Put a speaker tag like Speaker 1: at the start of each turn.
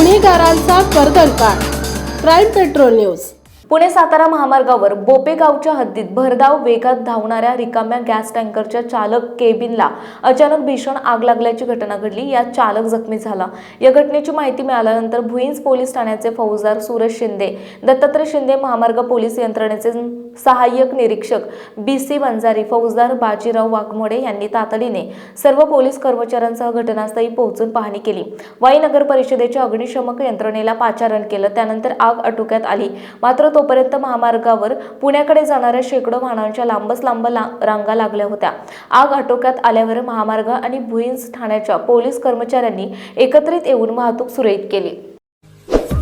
Speaker 1: गुन्हेगारांचा कर्दनकाळ crime patrol news.
Speaker 2: Pune Satara महामार्गावर बोपेगावच्या हद्दीत भरधाव वेगात धावणाऱ्या रिकाम्या गॅस टँकरच्या चालक केबिनला अचानक भीषण आग लागल्याची घटना घडली. यात चालक जखमी झाला. या घटनेची माहिती मिळाल्यानंतर भुईंज पोलीस ठाण्याचे फौजदार सूरज शिंदे दत्तात्रय शिंदे महामार्ग पोलीस यंत्रणेचे सहाय्यक निरीक्षक बी सी वंजारी फौजदार बाजीराव वाघमोडे यांनी तातडीने सर्व पोलीस कर्मचाऱ्यांसह घटनास्थळी पोहोचून पाहणी केली. वाई नगर परिषदेच्या अग्निशमक यंत्रणेला पाचारण केलं. त्यानंतर आग आटोक्यात आली. मात्र तोपर्यंत महामार्गावर पुण्याकडे जाणाऱ्या शेकडो वाहनांच्या लांबच लांब ला- रांगा लागल्या होत्या. आग आटोक्यात आल्यावर महामार्ग आणि भुईंज ठाण्याच्या पोलीस कर्मचाऱ्यांनी एकत्रित येऊन वाहतूक सुरळीत केली.